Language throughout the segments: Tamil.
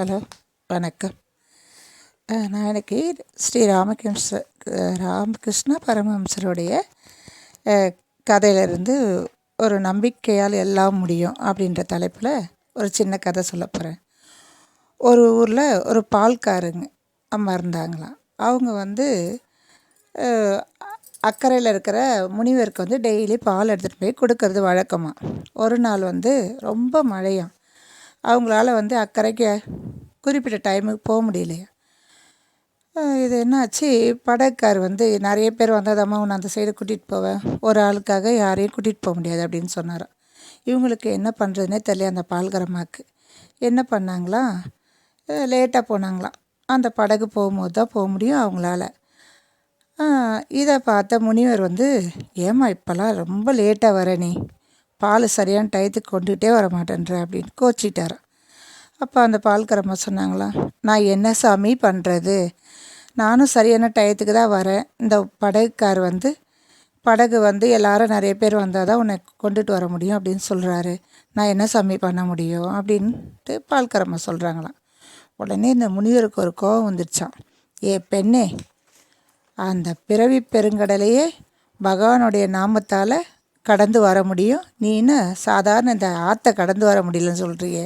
ஹலோ வணக்கம். நான் இன்னைக்கு ஸ்ரீ ராமகிருஷ்ண ராமகிருஷ்ண பரமஹம்சருடைய கதையிலிருந்து ஒரு நம்பிக்கையால் எல்லாம் முடியும் அப்படின்ற தலைப்பில் ஒரு சின்ன கதை சொல்ல போகிறேன் ஒரு ஊரில் ஒரு பால்காரங்க அம்மா இருந்தாங்களாம். அவங்க வந்து அக்கறையில் இருக்கிற முனிவருக்கு வந்து டெய்லி பால் எடுத்துகிட்டு போய் கொடுக்கறது வழக்கமாக ஒரு நாள் வந்து ரொம்ப மழையாம். அவங்களால வந்து அக்கறைக்கு குறிப்பிட்ட டைமுக்கு போக முடியலையா. இது என்னாச்சு? படகுக்கார் வந்து நிறைய பேர் வந்தாதம்மா உன்னை அந்த சைடு கூட்டிகிட்டு போவேன் ஒரு ஆளுக்காக யாரையும் கூட்டிகிட்டு போக முடியாது அப்படின்னு சொன்னாராம் இவங்களுக்கு என்ன பண்ணுறதுனே தெரியல அந்த பால்கரமாக்கு என்ன பண்ணாங்களாம் லேட்டாக போனாங்களாம். அந்த படகு போகும்போது தான் போக முடியும் அவங்களால. இதை பார்த்த முனிவர் வந்து ஏம்மா இப்போல்லாம் ரொம்ப லேட்டாக வர நீ. பால் சரியான டயத்துக்கு கொண்டுகிட்டே வர மாட்டேன்ற அப்படின்னு கோச்சிட்டாரான் அப்போ அந்த பால்கரம்மா சொன்னாங்களாம் நான் என்ன சாமி பண்ணுறது நானும் சரியான டயத்துக்கு தான் வரேன். இந்த படகுக்கார் வந்து படகு வந்து எல்லாரும் நிறைய பேர் வந்தால் தான் உன்னை கொண்டுட்டு வர முடியும் அப்படின்னு சொல்கிறாரு நான் என்ன சாமி பண்ண முடியும்? அப்படின்ட்டு பால்கரம்மா சொல்கிறாங்களாம் உடனே இந்த முனிவருக்கு ஒரு கோவம் வந்துருச்சான் ஏ பெண்ணே அந்த பிறவி பெருங்கடலையே பகவானுடைய நாமத்தால் கடந்து வர முடியும்? நீ என்ன சாதாரண இந்த ஆற்றை கடந்து வர முடியலன்னு சொல்கிறியே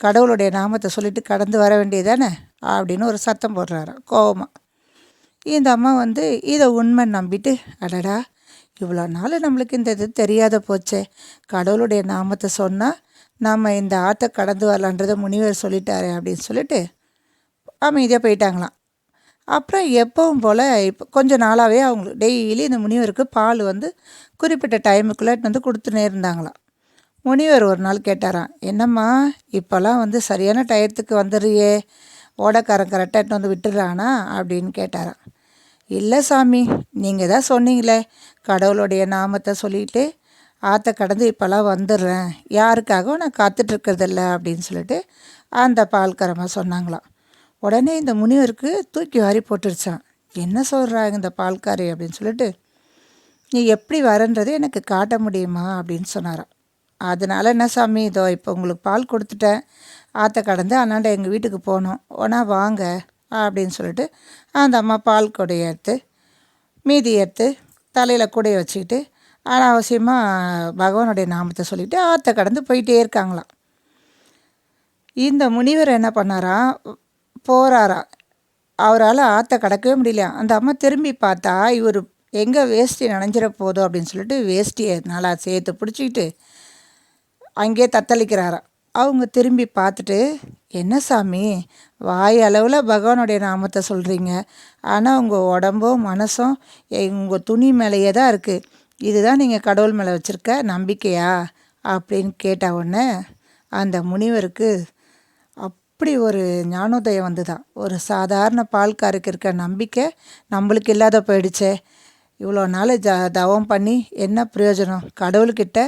கடவுளுடைய நாமத்தை சொல்லிட்டு கடந்து வர வேண்டியதானே அப்படின்னு ஒரு சத்தம் போடுறாராம் கோபமாக இந்த அம்மா வந்து இதை உண்மை நம்பிட்டு அடடா இவ்வளோ நாள் நம்மளுக்கு இந்த இது தெரியாத போச்சே. கடவுளுடைய நாமத்தை சொன்னால் நம்ம இந்த ஆற்றை கடந்து வரலான்றதை முனிவர் சொல்லிட்டாரே அப்படின்னு சொல்லிட்டு அமைதியாக போயிட்டாங்களாம். அப்புறம் எப்பவும் போல் இப்போ கொஞ்ச நாளாகவே அவங்க டெய்லி இந்த முனிவருக்கு பால் வந்து குறிப்பிட்ட டைமுக்குள்ளே வந்து கொடுத்துனே இருந்தாங்களாம். முனிவர் ஒரு நாள் கேட்டாராம் என்னம்மா இப்போல்லாம் வந்து சரியான டயத்துக்கு வந்துடுறியே ஓடக்காரன் கரெக்டாக எடுத்துன்னு வந்து விட்டுறானா அப்படின்னு கேட்டாராம். இல்லை சாமி நீங்கள் தான் சொன்னீங்களே கடவுளுடைய நாமத்தை சொல்லிட்டு ஆற்ற கடந்து இப்போல்லாம் வந்துடுறேன் யாருக்காகவும் நான் காத்துட்ருக்கறதில்ல அப்படின்னு சொல்லிட்டு அந்த பால்காரம்மா சொன்னாங்களாம். உடனே இந்த முனிவருக்கு தூக்கி வாரி போட்டுருச்சான் என்ன சொல்கிறாங்க இந்த பால்காரி? அப்படின்னு சொல்லிட்டு நீ எப்படி வரன்றது எனக்கு காட்ட முடியுமா? அப்படின்னு சொன்னாராம். அதனால என்ன சாமி இதோ இப்போ உங்களுக்கு பால் கொடுத்துட்டேன். ஆற்ற கடந்து அண்ணாண்ட எங்கள் வீட்டுக்கு போகணும் ஓனா வாங்க அப்படின்னு சொல்லிட்டு அந்த அம்மா பால் கொடையை எடுத்து மீதி எடுத்து தலையில் கூடைய வச்சுக்கிட்டு அனாவசியமாக பகவானுடைய நாமத்தை சொல்லிவிட்டு ஆற்ற கடந்து போயிட்டே இருக்காங்களாம். இந்த முனிவர் என்ன பண்ணாரா? போகிறாரா அவரால் ஆற்ற கடக்கவே முடியலையா? அந்த அம்மா திரும்பி பார்த்தா இவர் எங்கே வேஷ்டி நனைஞ்சிட போதும் அப்படின்னு சொல்லிட்டு வேஷ்டியை நல்லா சேர்த்து பிடிச்சிக்கிட்டு அங்கேயே தத்தளிக்கிறாராம். அவங்க திரும்பி பார்த்துட்டு என்ன சாமி வாய் அளவில் பகவானுடைய நாமத்தை சொல்கிறீங்க ஆனால் உங்கள் உடம்பும் மனசும் உங்கள் துணி மேலேயே தான் இருக்குது இதுதான் நீங்கள் கடவுள் மேலே வச்சுருக்க நம்பிக்கையா? அப்படின்னு கேட்ட உடனே அந்த முனிவருக்கு அப்படி ஒரு ஞானோதயம் வந்துதான் ஒரு சாதாரண பால்காருக்கு இருக்க நம்பிக்கை நம்மளுக்கு இல்லாத போயிடுச்சே. இவ்வளோ நாள் ஜ தவம் பண்ணி என்ன பிரயோஜனம்? கடவுள்கிட்ட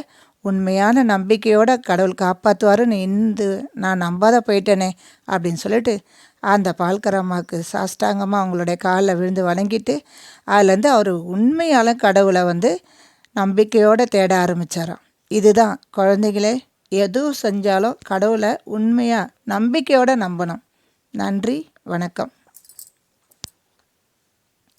உண்மையான நம்பிக்கையோட கடவுள் காப்பாற்றுவாருன்னு இந்து நான் நம்பாத போயிட்டேனே அப்படின்னு சொல்லிட்டு அந்த பால்கரம்மாவுக்கு சாஷ்டாங்கமாக அவங்களுடைய காலில் விழுந்து வணங்கிட்டு அதுலேருந்து அவர் உண்மையால கடவுளை வந்து நம்பிக்கையோடு தேட ஆரம்பித்தாராம் இதுதான் குழந்தைகளே எதுவும் செஞ்சாலும் கடவுளை உண்மையாக நம்பிக்கையோடு நம்பணும். நன்றி வணக்கம்.